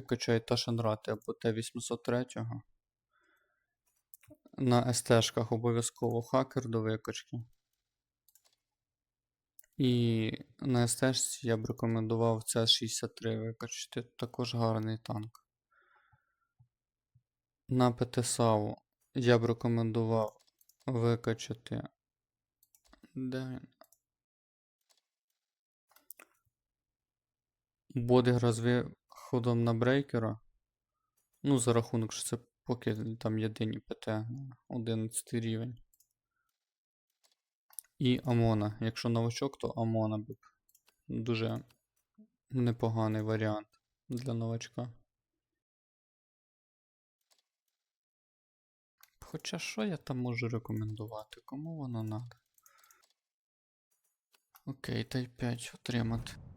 Викачай Ташенрати або Т-803. На СТ-шках обов'язково хакер до викачки. І на СТ я б рекомендував С63 викачати. Також гарний танк. На ПТСАУ я б рекомендував викачати. Де він? Бодигра з виходом на брейкера. Ну, за рахунок, що це поки там єдині ПТ 11 рівень. І Амона. Якщо новачок, то Амона б дуже непоганий варіант для новачка. Хоча що я там можу рекомендувати? Кому воно надо? Окей, та й 5 отримати.